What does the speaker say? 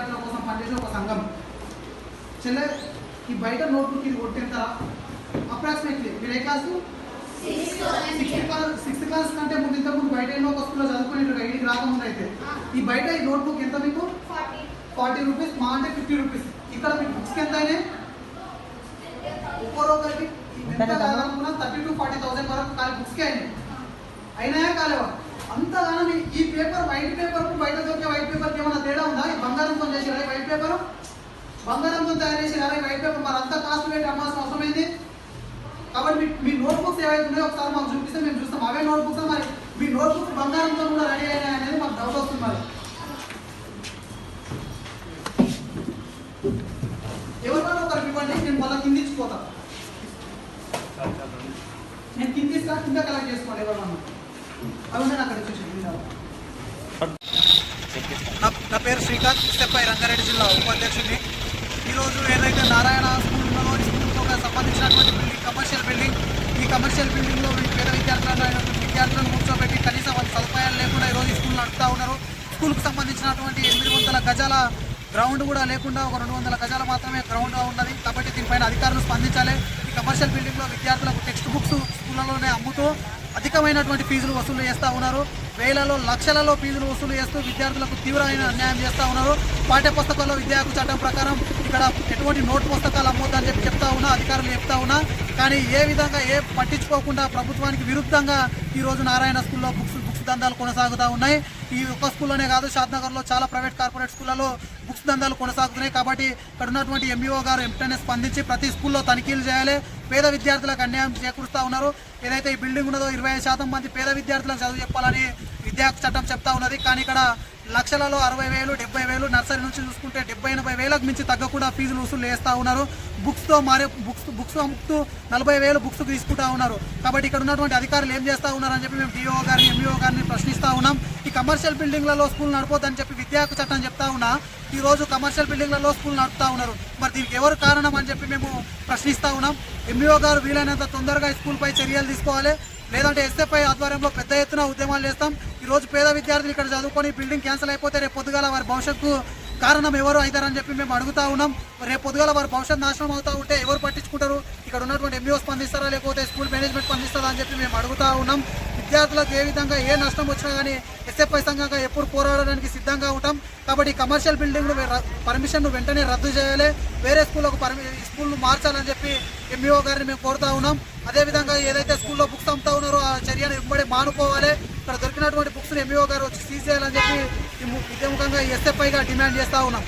విద్యార్థుల కోసం పనిచేసే ఒక సంఘం. చెల్లె ఈ బయట నోట్బుక్ ఇది కొట్టిన అప్రాక్సిమేట్లీ మీరు ఏ class sixth class sixth class కంటే ముందు ఇంతకుముందు బయట ఎన్నో ఒక స్కూల్లో చదువుకునేట్టు ఐడికి రాకముందు అయితే ఈ బయట ఈ నోట్బుక్ ఎంత మీకు? ఫార్టీ రూపీస్ మా అంటే ఫిఫ్టీ రూపీస్ ఇక్కడ మీకు బుక్స్కి ఎంత అయినాయి ఒక్కో ఒకరికి ఎంత కావాలనుకున్నా థర్టీ టు ఫార్టీ థౌసండ్ వరకు కాలి బుక్స్కి అయినాయి. అయినాయా కాలేవా? అంతగానం ఈ- ఈ పేపర్ వైట్ పేపర్ బయట దొరికే వైట్ పేపర్కి ఏమైనా తేడా ఉందా? ఈ వైట్ పేపర్ బంగారంతో తయారు చేసిరా ఈ వైట్ పేపర్ మరి అంత కాస్ట్ పెట్టి అమ్మాల్సిన అవసరమైంది కాబట్టి మీ నోట్బుక్స్ ఏవైతే ఉన్నాయో ఒకసారి మాకు చూపిస్తే మేము చూస్తాం. అవే నోట్బుక్స్ మరి. మీ నోట్బుక్స్ బంగారంతో కూడా రెడీ అయినాయి అనేది మాకు డౌట్ వస్తుంది మరి. ఎవరికైనా ఒకరికి ఇవ్వండి? నేను మళ్ళీ కింద ఇచ్చిపోతా. నేను కింద ఇస్తా కింద కలెక్ట్ చేసుకోండి ఎవరన్నా అవునండి అక్కడ చూసి నా నా పేరు శ్రీకాంత్ ఇస్తపై రంగారెడ్డి జిల్లా ఉపాధ్యక్షుడిని. ఈరోజు ఏదైతే నారాయణ స్కూల్ ఉన్నదో ఈ స్కూల్తో సంబంధించినటువంటి బిల్డింగ్ కమర్షియల్ బిల్డింగ్ ఈ కమర్షియల్ బిల్డింగ్లో పేద విద్యార్థులను విద్యార్థులను కూర్చోబెట్టి కనీసం వాళ్ళ సదుపాయాలు లేకుండా ఈరోజు ఈ స్కూల్ నడుపుతూ ఉన్నారు. స్కూల్కి సంబంధించినటువంటి ఎనిమిది వందల గజాల గ్రౌండ్ కూడా లేకుండా ఒక రెండు వందల గజాలు మాత్రమే గ్రౌండ్గా ఉన్నది. కాబట్టి దీనిపైన అధికారులు స్పందించాలి. కమర్షియల్ బిల్డింగ్లో విద్యార్థులకు టెక్స్ట్ బుక్స్ స్కూళ్ళలోనే అమ్ముతూ అధికమైనటువంటి ఫీజులు వసూలు చేస్తూ ఉన్నారు. వేలలో లక్షలలో ఫీజులు వసూలు చేస్తూ విద్యార్థులకు తీవ్రమైన అన్యాయం చేస్తూ ఉన్నారు. పాఠ్య పుస్తకాల్లో విద్యా హక్కు చట్టం ప్రకారం ఇక్కడ ఎటువంటి నోట్ పుస్తకాలు అమ్మొద్దని చెప్పి చెప్తా ఉన్నా అధికారులు చెప్తా ఉన్నా కానీ ఏ విధంగా ఏ పట్టించుకోకుండా ప్రభుత్వానికి విరుద్ధంగా ఈ రోజు నారాయణ స్కూల్లో బుక్స్ బుక్స్ దందాలు కొనసాగుతూ ఉన్నాయి. ఈ ఒక్క స్కూల్లోనే కాదు షాద్నగర్లో చాలా ప్రైవేట్ కార్పొరేట్ స్కూళ్ళలో బుక్స్ దందాలు కొనసాగుతున్నాయి. కాబట్టి ఇక్కడ ఉన్నటువంటి ఎంఈఓ గారు వెంటనే స్పందించి ప్రతి స్కూల్లో తనిఖీలు చేయాలి. పేద విద్యార్థులకు అన్యాయం చేకూరుస్తూ ఉన్నారు. ఏదైతే ఈ బిల్డింగ్ ఉన్నదో ఇరవై ఐదు శాతం మంది పేద విద్యార్థులకు చదువు చెప్పాలని విద్యా చట్టం చెప్తా ఉన్నది. కానీ ఇక్కడ లక్షలలో అరవై వేలు డెబ్బై వేలు నర్సరీ నుంచి చూసుకుంటే డెబ్బై ఎనభై వేలకు మించి తగ్గకుండా ఫీజులు వసూలు వేస్తూ ఉన్నారు. బుక్స్తో మారే బుక్స్ బుక్స్ అమ్ముతూ నలభై వేలు బుక్స్ తీసుకుంటా ఉన్నారు. కాబట్టి ఇక్కడ ఉన్నటువంటి అధికారులు ఏం చేస్తూ ఉన్నారని చెప్పి మేము డిఓ గారిని ఎంఈఓ గారిని ప్రశ్నిస్తూ ఉన్నాం. ఈ కమర్షియల్ బిల్డింగ్లలో స్కూల్ నడపొద్దని చెప్పి విద్యా హక్కు చట్టం చెప్తా ఉన్నా ఈ రోజు కమర్షియల్ బిల్డింగ్లలో స్కూల్ నడుపుతా ఉన్నారు. మరి దీనికి ఎవరు కారణం అని చెప్పి మేము ప్రశ్నిస్తూ ఉన్నాం. ఎంఈఓ గారు వీలైనంత తొందరగా ఈ స్కూల్పై చర్యలు తీసుకోవాలి. లేదంటే ఎస్ఎఫ్ఐ ఆధ్వర్యంలో పెద్ద ఎత్తున ఉద్యమాలు చేస్తాం. ఈరోజు పేద విద్యార్థులు ఇక్కడ చదువుకొని బిల్డింగ్ క్యాన్సిల్ అయిపోతే రేపు పొద్దుగాల వారి భవిష్యత్తు కారణం ఎవరు అవుతారని చెప్పి మేము అడుగుతా ఉన్నాం. రేపు పొద్దుగాల వారి భవిష్యత్ నాశనం అవుతా ఉంటే ఎవరు పట్టించుకుంటారు? ఇక్కడ ఉన్నటువంటి ఎంఈఓ స్పందిస్తారా లేకపోతే స్కూల్ మేనేజ్మెంట్ స్పందిస్తారా అని చెప్పి మేము అడుగుతా ఉన్నాం. విద్యార్థులకు ఏ విధంగా ఏ నష్టం వచ్చినా కానీ ఎస్ఎఫ్ఐ సంఘంగా ఎప్పుడు పోరాడడానికి సిద్ధంగా ఉంటాం. కాబట్టి కమర్షియల్ బిల్డింగ్లు పర్మిషన్ను వెంటనే రద్దు చేయాలి. వేరే స్కూళ్ళకు పర్మి స్కూల్ మార్చాలని చెప్పి ఎంఈఓ గారిని మేము కోరుతా ఉన్నాం. అదేవిధంగా ఏదైతే స్కూల్లో బుక్స్ అమ్ముతా ఉన్నారో ఆ చర్యను ఇవ్వబడి మానుకోవాలి. ఇక్కడ దొరికినటువంటి బుక్స్ని ఎంఈఓ గారు వచ్చి సీజ్ చేయాలని చెప్పి ఈ ఇదే ముఖంగా ఎస్ఎఫ్ఐగా డిమాండ్ చేస్తా ఉన్నాం.